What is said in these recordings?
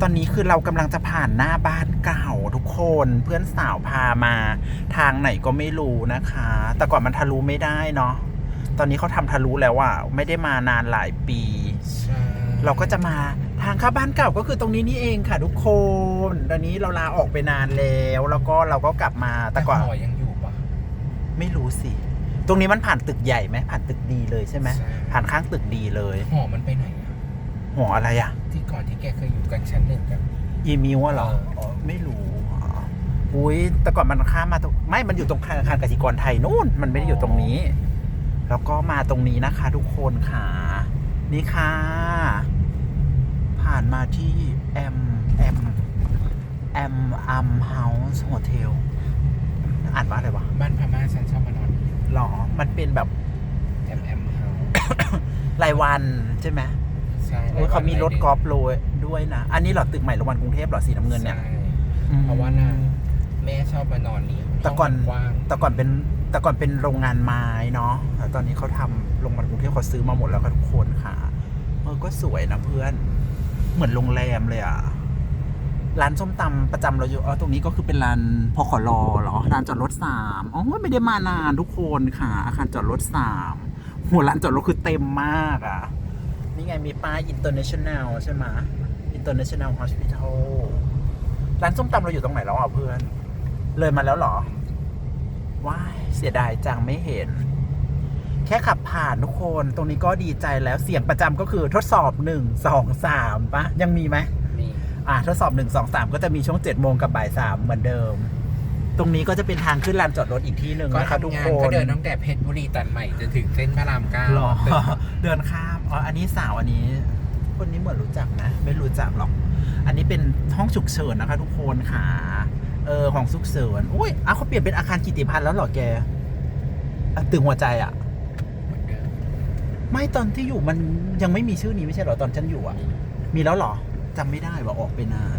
ตอนนี้คือเรากำลังจะผ่านหน้าบ้านเก่าทุกคนเพื่อนสาวพามา ทางไหนก็ไม่รู้นะคะ แต่ก่อนมันทะลุไม่ได้เนาะตอนนี้เขาทำทะลุแล้วอะไม่ได้มานานหลายปีใช่เราก็จะมาทางเข้าบ้านเก่าก็คือตรงนี้นี่เองค่ะ ทุกคน ตอนนี้เราลาออกไปนานแล้ว แล้วก็เราก็กลับมาแต่ก่อนหอยังอยู่ปะไม่รู้สิ ตรงนี้มันผ่านตึกใหญ่ไหมผ่านตึกดีเลยใช่ไหมใช่ผ่านข้างตึกดีเลยหอมันไปไหนอะหออะไรอะที่ก่อน ที่แกเคยอยู่กันชั้นหนึ่งกันอีมิวอะเหรอเอออ๋อไม่รู้อ๋ออุ้ยแต่ก่อนมันข้ามมาตรงไม่มันอยู่ตรงธนาคารกสิกรไทยนู่น มันไม่ได้อยู่ตรงนี้ แล้วก็มาตรงนี้นะคะ ทุกคนค่ะ นี่ค่ะ ผ่านมาที่แอมแอมแอมอัมเฮาส์โฮเทลอ่านว่าอะไรวะบ้านพม่าฉันชอบมานอนหรอ มันเป็นแบบแอมแอมเฮารายวันใช่ไหม ใช่เออเขามีรถกอล์ฟโรยด้วยนะ อันนี้เหรอตึกใหม่โรงพยาบาลกรุงเทพเหรอสีน้ำเงินเนี่ย ใช่อืม เพราะว่าน่ะแม่ชอบมานอนนี้แต่ก่อน ห้งมักว้างแต่ก่อนเป็นแต่ก่อนเป็นโรงงานไม้เนาะแต่ตอนนี้เขาทำโรงพยาบาลกรุงเทพเขาซื้อมาหมดแล้วค่ะทุกคนค่ะเออก็สวยนะเพื่อน เหมือนโรงแรมเลยอะร้านส้มตำประจำเราอยู่อ๋อตรงนี้ก็คือเป็นร้านพคลเหรอร้านจอดรถสามอ๋อไม่ได้มานานทุกคนค่ะ อาคารจอดรถสามหัวร้านจอดรถคือเต็มมากอะ นี่ไงมีป้าย international ใช่ไหม international hospital ร้านส้มตำเราอยู่ตรงไหนแล้วอะเพื่อน เลยมาแล้วเหรอ ว้ายเสียดายจังไม่เห็น แค่ขับผ่านทุกคน ตรงนี้ก็ดีใจแล้วเสียงประจำก็คือทดสอบหนึ่งสองสามปะยังมีไหม มี อ่าทดสอบหนึ่งสองสามก็จะมีช่วงเจ็ดโมงกับบ่ายสามเหมือนเดิม ตรงนี้ก็จะเป็นทางขึ้นลานจอดรถอีกที่หนึ่งก็นะคะทุกทำงาคนนก็เดินตั้งแต่เพชรบุรีตัดใหม่จนถึงเส้นพระรามเก้าหรอตึกเดินข้ามอ๋ออันนี้สาวอันนี้ คนนี้เหมือนรู้จักนะ ไม่รู้จักหรอก อันนี้เป็นห้องฉุกเฉินนะคะ ทุกคนค่ะเออห้องฉุกเฉินอุ้ยอะเขาเปลี่ยนเป็นอาคารกิติพันธ์แล้วเหรอแกอะตึงหัวใจอะ เหมือนเดิมไม่ตอนที่อยู่มันยังไม่มีชื่อนี้ไม่ใช่เหรอตอนฉันอยู่อะ มีแล้วเหรอจำไม่ได้ว่าออกไปนาน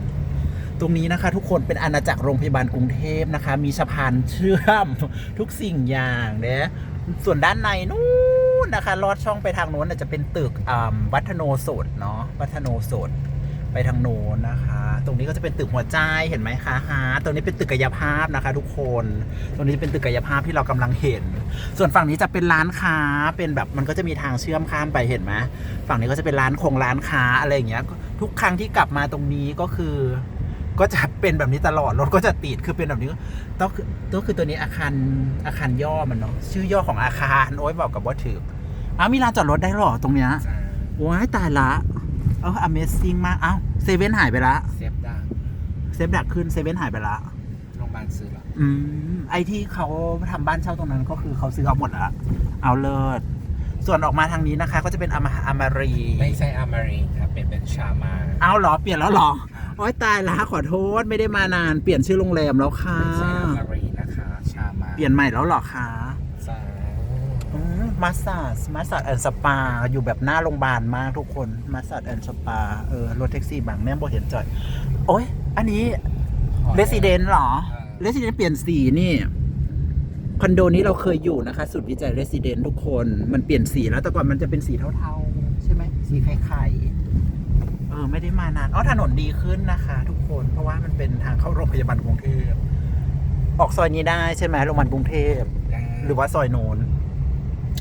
ตรงนี้นะคะทุกคนเป็นอาณาจักรโรงพยาบาลกรุงเทพนะคะ มีสะพานเชื่อมทุกสิ่งอย่างเนี่ยส่วนด้านในนู้นนะคะ ลอดช่องไปทางโน้นจะเป็นตึกวัฒโนสดเนาะวัฒโนสดไปทางโน้นนะคะ ตรงนี้ก็จะเป็นตึกหัวใจเห็นไหมคะฮะตรงนี้เป็นตึกกายภาพนะคะ ทุกคน ตรงนี้เป็นตึกกายภาพที่เรากำลังเห็น ส่วนฝั่งนี้จะเป็นร้านค้า เป็นแบบมันก็จะมีทางเชื่อมข้ามไปเห็นไหมฝั่งนี้ก็จะเป็นร้านคงร้านค้าอะไรอย่างเงี้ย ทุกครั้งที่กลับมาตรงนี้ก็คือ ก็จะเป็นแบบนี้ตลอดรถก็จะติดคือเป็นแบบนี้ต้องคือก็คือตัวนี้อาคารอาคารย่อมันเนาะชื่อย่อของอาคารโอ้ยบอกกับว่าถืออ้าวมีลานจอดรถได้เหรอตรงเนี้ยจ้าว้ายตายละเออ Amazing มากอ้าวเซเว่นหายไปละเซฟดังเซฟดักขึ้นเซเว่นหายไปละโรงพยาบาลซื้อเหรออืมไอที่เขาทำบ้านเช่าตรงนั้นก็คือเขาซื้อเอาหมดละเอาเลิศส่วนออกมาทางนี้นะคะ ก็จะเป็นอามาอามารี ไม่ใช่อามารีครับเป็นเป็นชามา เอาเหรอ เปลี่ยนแล้วเหรอ โอ้ยตายละขอโทษไม่ได้มานานเปลี่ยนชื่อโรงแรมแล้วค่ะไม่ใช่อามารีนะคะ ชามาเปลี่ยนใหม่แล้วเหรอคะจ้ามาสซาสมาสซาแอนสปา อยู่แบบหน้าโรงพยาบาลมากทุกคนมาสซาแอนสปา เออ รถแท็กซี่บางแม่บ่เห็นจอดโอ้ย อันนี้เรสซิเดนต์หรอเรสซิเดนต์เปลี่ยนสีนี่คอนโดนี้เราเคยอยู่นะคะ สุดวิจัยเรสซิเดนต์ทุกคน มันเปลี่ยนสีแล้วแต่ก่อนมันจะเป็นสีเทาๆ ใช่ไหมสีไข่ๆเออ ไม่ได้มานานอ๋อถนนดีขึ้นนะคะ ทุกคนเพราะว่ามันเป็นทางเข้าโรงพยาบาลกรุงเทพออกซอยนี้ได้ใช่ไหมโรงพยาบาลกรุงเทพหรือว่าซอยโนน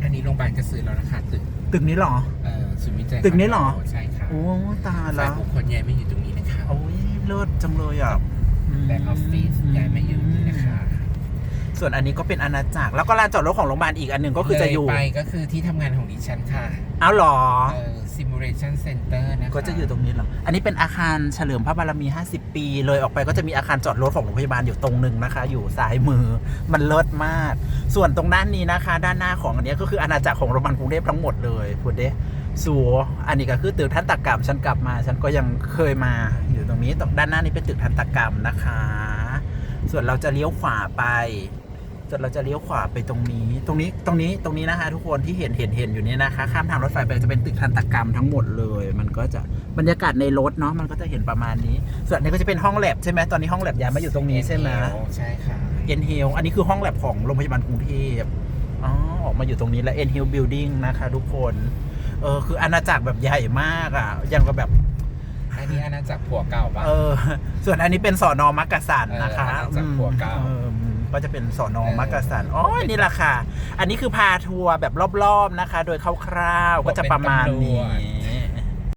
อันนี้โรงพยาบาลจะซื้อแล้วนะคะตึกตึกนี้เหรอเอ่อศูนย์วิจัยตึกนี้เหรอใช่ค่ะโอ้ตายฝ่ายละบุคคลย้ายไม่อยู่ตรงนี้นะคะโอ้ยเลิศจังเลยอะมแบ็กออฟฟิศย้ายไม่อยู่นี่นะคะ ส่วนอันนี้ก็เป็นอาณาจักร แล้วก็ลานจอดรถของโรงพยาบาลอีกอันหนึ่งก็คือจะอยู่เลยไปก็คือที่ทำงานของดิฉันค่ะ เอาเหรอเอ่อ simulation center นะคะก็จะอยู่ตรงนี้เหรอ อันนี้เป็นอาคารเฉลิมพระบารมี 50 ปี เลยออกไปก็จะมีอาคารจอดรถของโรงพยาบาลอยู่ตรงหนึ่งนะคะ อยู่ซ้ายมือ มันเลิศมาก ส่วนตรงด้านนี้นะคะ ด้านหน้าของอันนี้ก็คืออาณาจักรของโรงพยาบาลกรุงเทพทั้งหมดเลยพูดเด้สัวอันนี้ก็คือตึกทันตกรรม ฉันกลับมา ฉันก็ยังเคยมาอยู่ตรงนี้ตรงด้านหน้านี้เป็นตึกทันตกรรมนะคะ ส่วนเราจะเลี้ยวขวาไป จนเราจะเลี้ยวขวาไปตรงนี้ ตรงนี้ตรงนี้ตรงนี้นะคะทุกคนที่เห็นเห็นเห็นอยู่เนี่ยนะคะ ข้ามทางรถไฟไปจะเป็นตึกทันตกรรมทั้งหมดเลย มันก็จะบรรยากาศในรถเนาะมันก็จะเห็นประมาณนี้ ส่วนอันนี้ก็จะเป็นห้องแลบใช่ไหมตอนนี้ห้องแลบย้ายมาอยู่ตรงนี้ใช่ไหมใช่ค่ะเอ็นฮิลอันนี้คือห้องแลบของโรงพยาบาลกรุงเทพอ๋อออกมาอยู่ตรงนี้แล้วเอ็นฮิลบิลดิ้งนะคะทุกคนเออคืออาณาจักรแบบใหญ่มากอะยังกับแบบอันนี้อาณาจักรผัวเก่าบ้างเออ ส่วนอันนี้เป็นสอนอมักกะสันนะคะเอออาณาจักรผัวเก่าอืม ก็จะเป็นสอนอเออมักกะสันอ๋อนี่แหละค่ะ อันนี้คือพาทัวร์แบบรอบๆนะคะ โดยคร่าวๆก็จะประมาณนี้